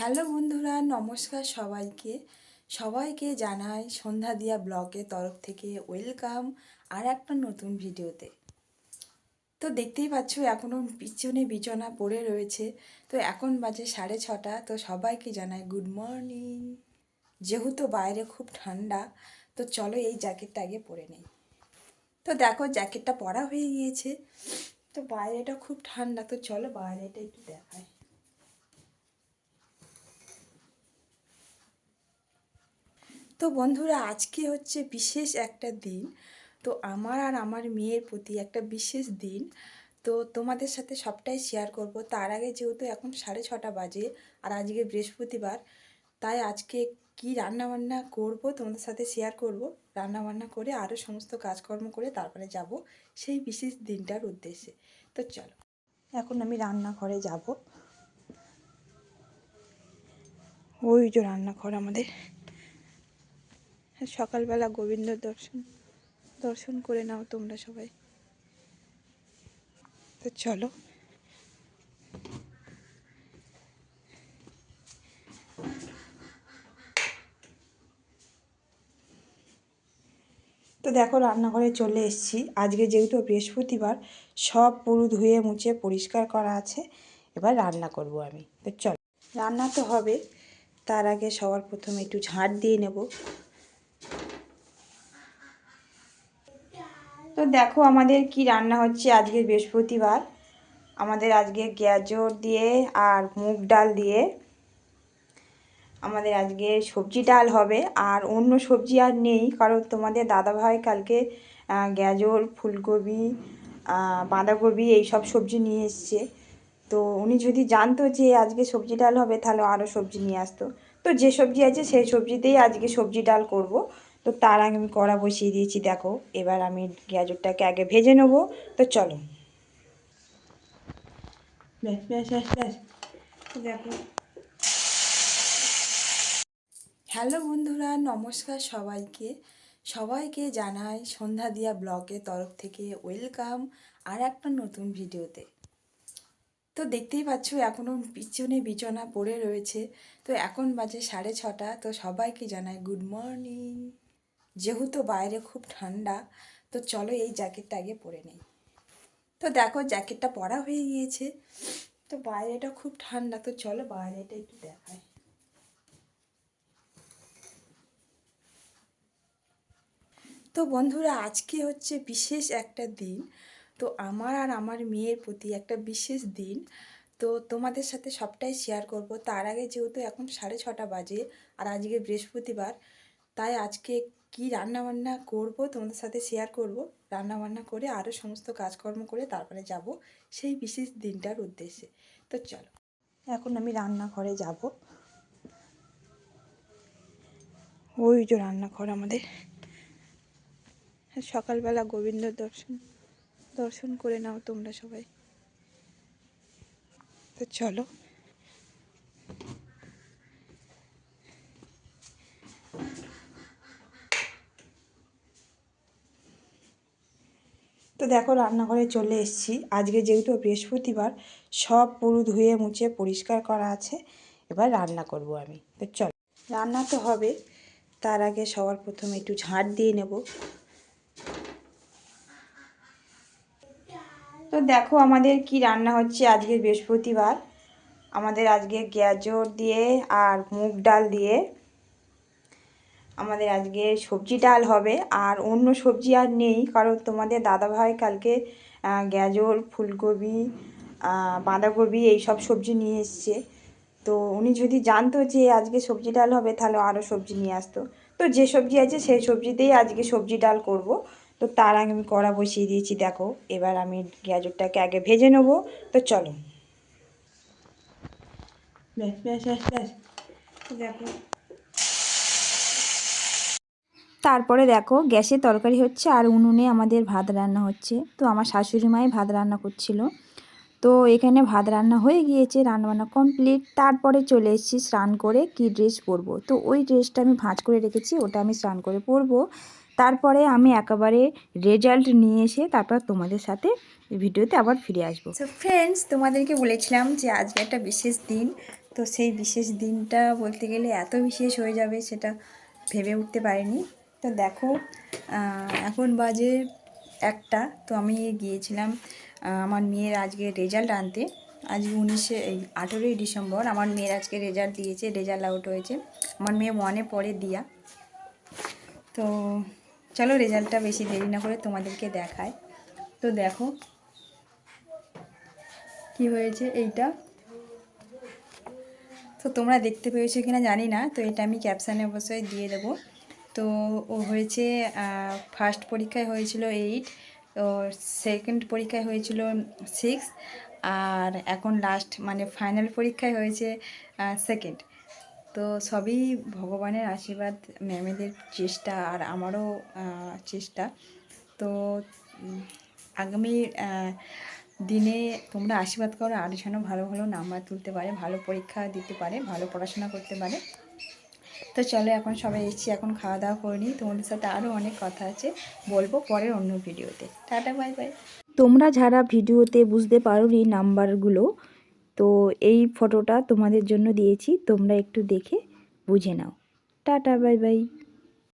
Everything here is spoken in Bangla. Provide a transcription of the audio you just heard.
হ্যালো বন্ধুরা, নমস্কার সবাইকে। সবাইকে জানাই সন্ধ্যা দিয়া ব্লগের তরফ থেকে ওয়েলকাম আর একটা নতুন ভিডিওতে। তো দেখতেই পাচ্ছ এখনও পিছনে বিছনা পড়ে রয়েছে। তো এখন বাজে সাড়ে ছটা, তো সবাইকে জানাই গুড মর্নিং। যেহেতু বাইরে খুব ঠান্ডা, তো চলো এই জ্যাকেটটা আগে পরে নেই। তো দেখো জ্যাকেটটা পরা হয়ে গিয়েছে। তো বাইরেটা খুব ঠান্ডা, তো চলো বাইরেটা একটু দেখায় তো বন্ধুরা, আজকে হচ্ছে বিশেষ একটা দিন। তো আমার আর আমার মেয়ের প্রতি একটা বিশেষ দিন। তো তোমাদের সাথে সবটাই শেয়ার করব। তার আগে যেহেতু এখন সাড়ে ছটা বাজে আর আজকে বৃহস্পতিবার, তাই আজকে কি রান্না বান্না করব তোমাদের সাথে শেয়ার করব। রান্না বান্না করে আরও সমস্ত কাজকর্ম করে তারপরে যাব সেই বিশেষ দিনটার উদ্দেশ্যে। তো চলো, এখন আমি রান্নাঘরে যাব। ওই যে রান্নাঘর আমাদের। সকালবেলা গোবিন্দ দর্শন দর্শন করে নাও তোমরা সবাই। তো চলো। তো দেখো, রান্নাঘরে চলে এসেছি। আজকে যেহেতু বৃহস্পতিবার, সব পুরো ধুয়ে মুছে পরিষ্কার করা আছে। এবার রান্না করব আমি। তো চলো। রান্না তো হবে, তার আগে সবার প্রথমে একটু ঝাঁট দিয়ে নেব। তো দেখো আমাদের কি রান্না হচ্ছে আজকে বৃহস্পতিবার। আমাদের আজকে গ্যাজর দিয়ে আর মুগ ডাল দিয়ে। আমাদের আজকে সবজি ডাল হবে, আর অন্য সবজি আর নেই, কারণ তোমাদের দাদাভাই কালকে গ্যাজর ফুলকপি বাঁধাকপি এইসব সবজি নিয়ে এসছে। তো উনি যদি জানতো যে আজকে সবজি ডাল হবে, তাহলে আরও সবজি নিয়ে আসতো। তো যে সবজি আছে সেই সবজিতেই আজকে সবজি ডাল করব। তো তার আগে আমি কড়া বসিয়ে দিয়েছি, দেখো। এবার আমি গাজরটাকে আগে ভেজে নেব। তো চলো। ব্যাস ব্যাস ব্যাস দেখো। হ্যালো বন্ধুরা, নমস্কার সবাইকে। সবাইকে জানাই সন্ধ্যা দিয়া ব্লগের তরফ থেকে ওয়েলকাম আর একটা নতুন ভিডিওতে। তো দেখতেই পাচ্ছ এখনও পিছনে বিছানা পড়ে রয়েছে। তো এখন বাজে সাড়ে ছটা, তো সবাইকে জানাই গুড মর্নিং যেহেতু বাইরে খুব ঠান্ডা, তো চলো এই জ্যাকেটটা আগে পরে নেই। তো দেখো জ্যাকেটটা পরা হয়ে গিয়েছে। তো বাইরেটা খুব ঠান্ডা, তো চলো বাইরেটা একটু দেখায় তো বন্ধুরা, আজকে হচ্ছে বিশেষ একটা দিন। তো আমার আর আমার মেয়ের প্রতি একটা বিশেষ দিন। তো তোমাদের সাথে সবটাই শেয়ার করব। তার আগে যেহেতু এখন সাড়ে ছটা বাজে আর আজকে বৃহস্পতিবার, তাই আজকে কি রান্না বান্না করব তোমাদের সাথে শেয়ার করব। রান্না বান্না করে আরও সমস্ত কাজকর্ম করে তারপরে যাব সেই বিশেষ দিনটার উদ্দেশ্যে। তো চলো, এখন আমি রান্নাঘরে যাব। ওই যে রান্নাঘর আমাদের। সকালবেলা গোবিন্দ দর্শন। দর্শন করে নাও তোমরা সবাই। তো চলো। তো দেখো রান্নাঘরে চলে এসেছি। আজকে যেহেতু বৃহস্পতিবার, সব পুরো ধুয়ে মুছে পরিষ্কার করা আছে। এবার রান্না করব আমি। তো চলো। রান্না তো হবে, তার আগে সবার প্রথমে একটু ঝাঁট দিয়ে নেব। তো দেখো আমাদের কি রান্না হচ্ছে আজকে বৃহস্পতিবার। আমাদের আজকে গ্যাজর দিয়ে আর মুগ ডাল দিয়ে আমাদের আজকে সবজি ডাল হবে। আর অন্য সবজি আর নেই, কারণ তোমাদের দাদাভাই কালকে গ্যাজর ফুলকপি বাঁধাকপি এইসব সবজি নিয়ে এসছে। তো উনি যদি জানতো যে আজকে সবজি ডাল হবে, তাহলে আরও সবজি নিয়ে আসতো। তো যে সবজি আছে, সেই সবজিতেই আজকে সবজি ডাল করব। তো তার আগে আমি কড়া বসিয়ে দিয়েছি দেখো। এবার আমি গাজরটাকে আগে ভেজে নেব। তো চলো। ব্যাস ব্যাস ব্যাস ব্যাস। দেখো। তারপরে দেখো গ্যাসে তরকারি হচ্ছে আর উনুনে আমাদের ভাত রান্না হচ্ছে। তো আমার শাশুড়ি মাই ভাত রান্না করছিল। তো এখানে ভাত রান্না হয়ে গিয়েছে রান্নাবান্না কমপ্লিট। তারপরে চলে এসেছি স্নান করে কি ড্রেস পরবো। তো ওই ড্রেসটা আমি ভাঁজ করে রেখেছি ওটা আমি স্নান করে পরবো। তারপরে আমি একেবারে রেজাল্ট নিয়ে এসে তারপর তোমাদের সাথে ভিডিওতে আবার ফিরে আসব। সো ফ্রেন্ডস তোমাদেরকে বলেছিলাম যে আজকে একটা বিশেষ দিন। তো তো সেই বিশেষ দিনটা বলতে গেলে এত বিশেষ হয়ে যাবে সেটা ভেবে উঠতে পারিনি। তো দেখো এখন বাজে একটা। তো আমি গিয়েছিলাম আমার মেয়ের আজকে রেজাল্ট আনতে। আজ উনিশে, এই আঠেরোই ডিসেম্বর আমার মেয়ের আজকে রেজাল্ট দিয়েছে রেজাল্ট আউট হয়েছে। আমার মেয়ে ওয়ানে পড়ে দিয়া। তো চলো রেজাল্টটা বেশি দেরি না করে তোমাদেরকে দেখায় তো দেখো কি হয়েছে এইটা। তো তোমরা দেখতে পেয়েছ কিনা জানি না, তো এটা আমি ক্যাপশানে অবশ্যই দিয়ে দেবো। তো ও হয়েছে ফার্স্ট পরীক্ষায় হয়েছিল এইট তো সেকেন্ড পরীক্ষায় হয়েছিল সিক্স আর এখন লাস্ট মানে ফাইনাল পরীক্ষায় হয়েছে সেকেন্ড তো সবই ভগবানের আশীর্বাদ, ম্যামেদের চেষ্টা আর আমারও চেষ্টা। তো আগামী দিনে তোমরা আশীর্বাদ করো, আর যেন ভালো ভালো নাম্বার তুলতে পারে, ভালো পরীক্ষা দিতে পারে, ভালো পড়াশোনা করতে পারে। তো চলো, এখন সবাই এসেছি, এখন খাওয়া দাওয়া করে নিই। তোমাদের সাথে আরও অনেক কথা আছে, বলব পরের অন্য ভিডিওতে। Tata, bye bye. তোমরা যারা ভিডিওতে বুঝতে পারোনি নাম্বারগুলো তো এই ফটোটা তোমাদের জন্য দিয়েছি তোমরা একটু দেখে বুঝে নাও। Tata bye by